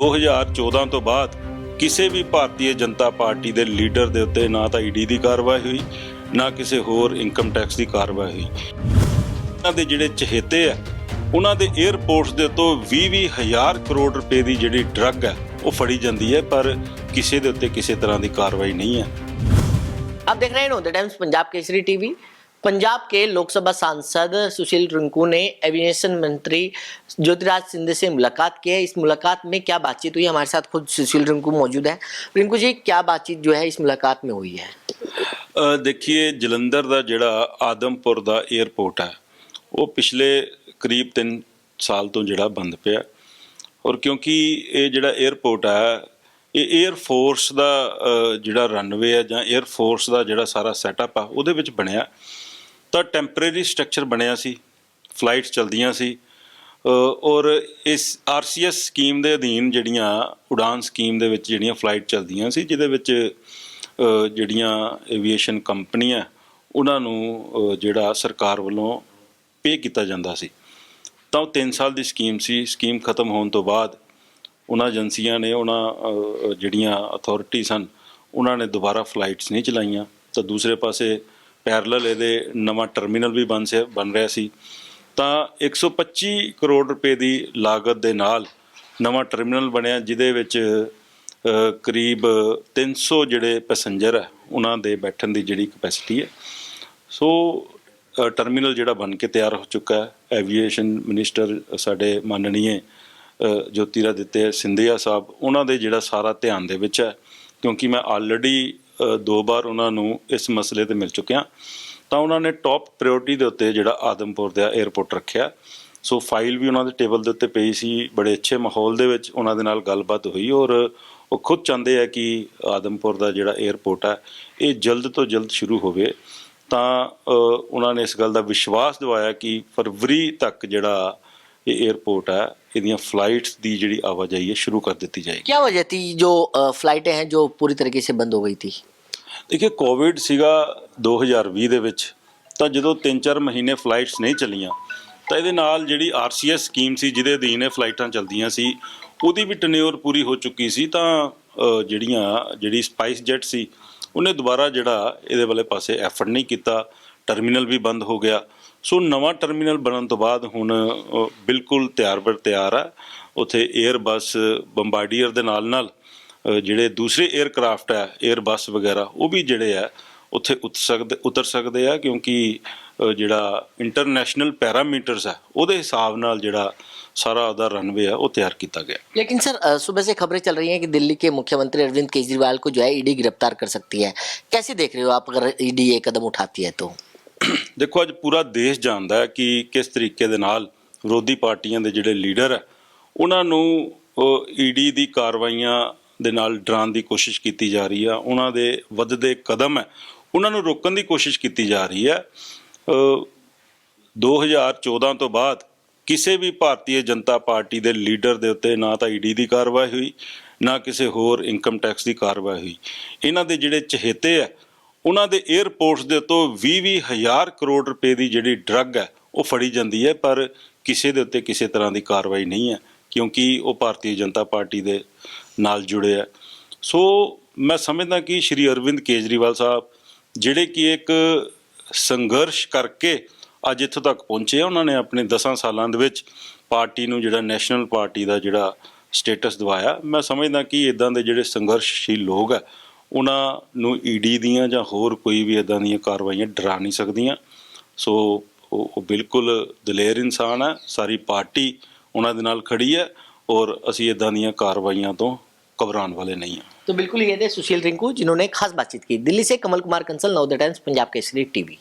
2014 ਤੋਂ ਬਾਅਦ ਕਿਸੇ ਵੀ ਭਾਰਤੀ ਜਨਤਾ ਪਾਰਟੀ ਦੇ ਲੀਡਰ ਦੇ ਉੱਤੇ ਨਾ ਤਾਂ ਈਡੀ ਦੀ ਕਾਰਵਾਈ ਹੋਈ, ਨਾ ਕਿਸੇ ਹੋਰ ਇਨਕਮ ਟੈਕਸ ਦੀ ਕਾਰਵਾਈ ਹੋਈ। ਉਹਨਾਂ ਦੇ ਜਿਹੜੇ ਚਹੇਤੇ ਆ, ਉਹਨਾਂ ਦੇ 에ਅਰਪੋਰਟਸ ਦੇ ਤੋਂ 20-20000 ਕਰੋੜ ਰੁਪਏ ਦੀ ਜਿਹੜੀ ਡਰੱਗ ਹੈ, ਉਹ ਫੜੀ ਜਾਂਦੀ ਹੈ, ਪਰ ਕਿਸੇ ਦੇ ਉੱਤੇ ਕਿਸੇ ਤਰ੍ਹਾਂ ਦੀ ਕਾਰਵਾਈ ਨਹੀਂ ਹੈ। ਆਪ ਦੇਖ ਰਹੇ ਹੋ the Times Punjab Kesari TV. Punjab के लोकसभा सांसद सुशील रिंकू ने एविएशन मंत्री ज्योतिराज सिंधिया से मुलाकात की है इस मुलाकात में क्या बातचीत हुई हमारे साथ खुद सुशील रिंकू मौजूद है रिंकू जी क्या बातचीत जो है इस मुलाकात में हुई है ਦੇਖੀਏ ਜਲੰਧਰ ਦਾ ਜਿਹੜਾ ਆਦਮਪੁਰ ਦਾ 에어ਪੋर्ट ਹੈ ਉਹ ਪਿਛਲੇ ਕਰੀਬ 3 ਸਾਲ ਤੋਂ ਜਿਹੜਾ ਬੰਦ ਪਿਆ ਔਰ ਕਿਉਂਕਿ ਇਹ ਜਿਹੜਾ 에어ਪੋਰਟ ਹੈ ਇਹ 에ਅਰ ਫੋਰਸ ਦਾ ਜਿਹੜਾ ਰਨਵੇ ਹੈ ਜਾਂ 에ਅਰ ਫੋਰਸ ਦਾ ਜਿਹੜਾ ਸਾਰਾ ਸੈਟਅਪ ਆ ਉਹਦੇ ਵਿੱਚ ਬਣਿਆ ਤਾਂ ਟੈਂਪਰੇਰੀ ਸਟਰਕਚਰ ਬਣਿਆ ਸੀ, ਫਲਾਈਟਸ ਚਲਦੀਆਂ ਸੀ ਔਰ ਇਸ ਆਰਸੀਐਸ ਸਕੀਮ ਦੇ ਅਧੀਨ ਜਿਹੜੀਆਂ ਉਡਾਨ ਸਕੀਮ ਦੇ ਵਿੱਚ ਜਿਹੜੀਆਂ ਫਲਾਈਟ ਚਲਦੀਆਂ ਸੀ, ਜਿਹਦੇ ਵਿੱਚ ਜਿਹੜੀਆਂ ਐਵੀਏਸ਼ਨ ਕੰਪਨੀਆਂ, ਉਹਨਾਂ ਨੂੰ ਜਿਹੜਾ ਸਰਕਾਰ ਵੱਲੋਂ ਪੇ ਕੀਤਾ ਜਾਂਦਾ ਸੀ। ਤਾਂ ਉਹ 3 ਸਾਲ ਦੀ ਸਕੀਮ ਸੀ, ਸਕੀਮ ਖਤਮ ਹੋਣ ਤੋਂ ਬਾਅਦ ਉਹਨਾਂ ਏਜੰਸੀਆਂ ਨੇ, ਉਹਨਾਂ ਜਿਹੜੀਆਂ ਅਥਾਰਟੀ ਸਨ ਉਹਨਾਂ ਨੇ ਦੁਬਾਰਾ ਫਲਾਈਟਸ ਨਹੀਂ ਚਲਾਈਆਂ। ਤਾਂ ਦੂਸਰੇ ਪਾਸੇ ਪੈਰਲਲ ਇਹਦੇ ਨਵਾਂ ਟਰਮੀਨਲ ਵੀ ਬਣ ਸੇ ਬਣ ਰਿਹਾ ਸੀ। ਤਾਂ 125 ਕਰੋੜ ਰੁਪਏ ਦੀ ਲਾਗਤ ਦੇ ਨਾਲ ਨਵਾਂ ਟਰਮੀਨਲ ਬਣਿਆ ਜਿਹਦੇ ਵਿੱਚ ਅ, ਕਰੀਬ 300 ਜਿਹੜੇ ਪੈਸੇਂਜਰ ਹੈ ਉਹਨਾਂ ਦੇ ਬੈਠਣ ਦੀ ਜਿਹੜੀ ਕਪੈਸਿਟੀ ਹੈ। ਸੋ ਟਰਮੀਨਲ ਜਿਹੜਾ ਬਣ ਕੇ ਤਿਆਰ ਹੋ ਚੁੱਕਾ ਹੈ। ਐਵੀਏਸ਼ਨ ਮਿਨਿਸਟਰ ਸਾਡੇ ਮਾਨਣੀਏ ਅ, ਜੋਤੀਰਾਦਿੱਤਿਆ ਸਿੰਧੀਆ ਸਾਹਿਬ ਉਹਨਾਂ ਦੇ ਜਿਹੜਾ ਸਾਰਾ ਧਿਆਨ ਦੇ ਵਿੱਚ ਹੈ ਕਿਉਂਕਿ ਮੈਂ ਆਲਰੇਡੀ ਦੋ ਵਾਰ ਉਹਨਾਂ ਨੂੰ ਇਸ ਮਸਲੇ ਤੇ ਮਿਲ ਚੁੱਕਿਆ ਤਾਂ ਉਹਨਾਂ ਨੇ ਟੌਪ ਪ੍ਰਾਇੋਰਟੀ ਦੇ ਉੱਤੇ ਜਿਹੜਾ ਆਦਮਪੁਰ ਦਾ 에ਅਰਪੋਰਟ ਰੱਖਿਆ। ਸੋ ਫਾਈਲ ਵੀ ਉਹਨਾਂ ਦੇ ਟੇਬਲ ਦੇ ਉੱਤੇ ਪਈ ਸੀ, ਬੜੇ ਅੱਛੇ ਮਾਹੌਲ ਦੇ ਵਿੱਚ ਉਹਨਾਂ ਦੇ ਨਾਲ ਗੱਲਬਾਤ ਹੋਈ ਔਰ ਉਹ ਖੁਦ ਚਾਹੁੰਦੇ ਆ ਕਿ ਆਦਮਪੁਰ ਦਾ ਜਿਹੜਾ 에ਅਰਪੋਰਟ ਹੈ ਇਹ ਜਲਦ ਤੋਂ ਜਲਦ ਸ਼ੁਰੂ ਹੋਵੇ। ਤਾਂ ਉਹਨਾਂ ਨੇ ਇਸ ਗੱਲ ਦਾ ਵਿਸ਼ਵਾਸ ਦਿਵਾਇਆ ਕਿ ਫਰਵਰੀ ਤੱਕ ਜਿਹੜਾ ਇਹ 에어ਪੋਰਟ ਹੈ ਇਹਦੀਆਂ ਫਲਾਈਟਸ ਦੀ ਜਿਹੜੀ ਆਵਾਜਾਈ ਹੈ ਸ਼ੁਰੂ ਕਰ ਦਿੱਤੀ ਜਾਏਗੀ। क्या वजह थी जो अ, फ्लाइटें हैं जो पूरी तरीके से बंद हो गई थी ਕੋਵਿਡ ਸੀਗਾ 2020 ਦੇ ਵਿੱਚ ਤਾਂ ਜਦੋਂ 3-4 ਮਹੀਨੇ ਫਲਾਈਟਸ ਨਹੀਂ ਚੱਲੀਆਂ ਤਾਂ ਇਹਦੇ ਨਾਲ ਜਿਹੜੀ ਆਰਸੀਐਸ ਸਕੀਮ ਸੀ ਜਿਹਦੇ ਅਧੀਨ ਇਹ ਫਲਾਈਟਾਂ ਚੱਲਦੀਆਂ ਸੀ ਉਹਦੀ ਵੀ ਟਨਿਓਰ ਪੂਰੀ ਹੋ ਚੁੱਕੀ ਸੀ ਤਾਂ ਜਿਹੜੀਆਂ ਜਿਹੜੀ ਸਪਾਈਸ ਜੈਟ ਸੀ ਉਹਨੇ ਦੁਬਾਰਾ ਜਿਹੜਾ ਇਹਦੇ ਵਾਲੇ ਪਾਸੇ ਐਫਰਟ ਨਹੀਂ ਕੀਤਾ ਟਰਮੀਨਲ ਵੀ ਬੰਦ ਹੋ ਗਿਆ। ਸੋ ਨਵਾਂ ਟਰਮੀਨਲ ਬਣਨ ਤੋਂ ਬਾਅਦ ਹੁਣ ਬਿਲਕੁਲ ਤਿਆਰ ਬਰ ਤਿਆਰ ਆ। ਉਥੇ 에ਅਰਬਸ ਬੰਬਾਰਡੀਅਰ ਦੇ ਨਾਲ ਨਾਲ ਜਿਹੜੇ ਦੂਸਰੇ 에ਅਰਕ੍ਰਾਫਟ ਆ 에ਅਰਬਸ ਵਗੈਰਾ, ਉਹ ਵੀ ਜਿਹੜੇ ਆ, ਉੱਥੇ ਉਤਰ ਸਕਦੇ ਉਤਰ ਸਕਦੇ ਆ। ਕਿਉਂਕਿ ਜਿਹੜਾ ਇੰਟਰਨੈਸ਼ਨਲ ਪੈਰਾਮੀਟਰਸ ਆ, ਉਹਦੇ ਹਿਸਾਬ ਨਾਲ ਜਿਹੜਾ ਸਾਰਾ ਉਹਦਾ रनवे है वो तैयार किया गया लेकिन सर सुबह से ਚੱਲ चल रही हैं कि दिल्ली के मुख्यमंत्री अरविंद केजरीवाल को जो है ईडी ਗ੍ਰਿਫਤਾਰ ਕਰ सकती ਹੈ। ਕੈਸੇ ਦੇਖ ਰਹੇ ਹੋ ਆਪ अगर ईडी ਇਹ ਕਦਮ ਉਠਾਤੀ ਹੈ तो ਦੇਖੋ ਅੱਜ ਪੂਰਾ ਦੇਸ਼ ਜਾਣਦਾ ਹੈ ਕਿ ਕਿਸ ਤਰੀਕੇ ਦੇ ਨਾਲ ਵਿਰੋਧੀ ਪਾਰਟੀਆਂ ਦੇ ਜਿਹੜੇ ਲੀਡਰ ਹੈ ਉਹਨਾਂ ਨੂੰ ਈਡੀ ਦੀ ਕਾਰਵਾਈਆਂ ਦੇ ਨਾਲ ਡਰਾਉਣ ਦੀ ਕੋਸ਼ਿਸ਼ ਕੀਤੀ ਜਾ ਰਹੀ ਆ ਉਹਨਾਂ ਦੇ ਵੱਧਦੇ ਕਦਮ ਹੈ ਉਹਨਾਂ ਨੂੰ ਰੋਕਣ ਦੀ ਕੋਸ਼ਿਸ਼ ਕੀਤੀ ਜਾ ਰਹੀ ਹੈ। ਅ, 2014 ਤੋਂ ਬਾਅਦ ਕਿਸੇ ਵੀ ਭਾਰਤੀ ਜਨਤਾ ਪਾਰਟੀ ਦੇ ਲੀਡਰ ਦੇ ਉੱਤੇ ਨਾ ਤਾਂ ਈਡੀ ਦੀ ਕਾਰਵਾਈ ਹੋਈ ਨਾ ਕਿਸੇ ਹੋਰ ਇਨਕਮ ਟੈਕਸ ਦੀ ਕਾਰਵਾਈ ਹੋਈ। ਇਹਨਾਂ ਦੇ ਜਿਹੜੇ ਚਹੇਤੇ ਆ ਉਹਨਾਂ ਦੇ 에ਅਰਪੋਰਟਸ ਦੇ ਤੋਂ 20-20 ਹਜ਼ਾਰ ਕਰੋੜ ਰੁਪਏ ਦੀ ਜਿਹੜੀ ਡਰੱਗ ਹੈ ਉਹ ਫੜੀ ਜਾਂਦੀ ਹੈ ਪਰ ਕਿਸੇ ਦੇ ਉੱਤੇ ਕਿਸੇ ਤਰ੍ਹਾਂ ਦੀ ਕਾਰਵਾਈ ਨਹੀਂ ਹੈ ਕਿਉਂਕਿ ਉਹ ਭਾਰਤੀ ਜਨਤਾ ਪਾਰਟੀ ਦੇ ਨਾਲ ਜੁੜੇ ਆ ਸੋ ਮੈਂ ਸਮਝਦਾ ਕਿ ਸ਼੍ਰੀ ਅਰਵਿੰਦ ਕੇਜਰੀਵਾਲ ਸਾਹਿਬ ਜਿਹੜੇ ਕਿ ਇੱਕ ਸੰਘਰਸ਼ ਕਰਕੇ ਅੱਜ ਇੱਥੋਂ ਤੱਕ ਪਹੁੰਚੇ ਆ, ਉਹਨਾਂ ਨੇ ਆਪਣੇ 10 ਸਾਲਾਂ ਦੇ ਵਿੱਚ ਪਾਰਟੀ ਨੂੰ ਜਿਹੜਾ ਨੈਸ਼ਨਲ ਪਾਰਟੀ ਦਾ ਜਿਹੜਾ ਸਟੇਟਸ ਦਿਵਾਇਆ। ਮੈਂ ਸਮਝਦਾ ਕਿ ਇਦਾਂ ਦੇ ਜਿਹੜੇ ਸੰਘਰਸ਼ਸ਼ੀਲ ਲੋਕ ਆ ਉਹਨਾਂ ਨੂੰ ਈਡੀ ਦੀਆਂ ਜਾਂ ਹੋਰ ਕੋਈ ਵੀ ਇਦਾਂ ਦੀਆਂ ਕਾਰਵਾਈਆਂ ਡਰਾ ਨਹੀਂ ਸਕਦੀਆਂ ਸੋ ਉਹ ਉਹ ਬਿਲਕੁਲ ਦਲੇਰ ਇਨਸਾਨ ਹੈ ਸਾਰੀ ਪਾਰਟੀ ਉਹਨਾਂ ਦੇ ਨਾਲ ਖੜੀ ਹੈ ਔਰ ਅਸੀਂ ਇਦਾਂ ਦੀਆਂ ਕਾਰਵਾਈਆਂ ਤੋਂ ਘਬਰਾਉਣ ਵਾਲੇ ਨਹੀਂ ਹਾਂ तो बिल्कुल ये थे सुशील रिंकू जिन्होंने खास बातचीत की दिल्ली से कमल कुमार कंसल नव the Times Punjab Kesari TV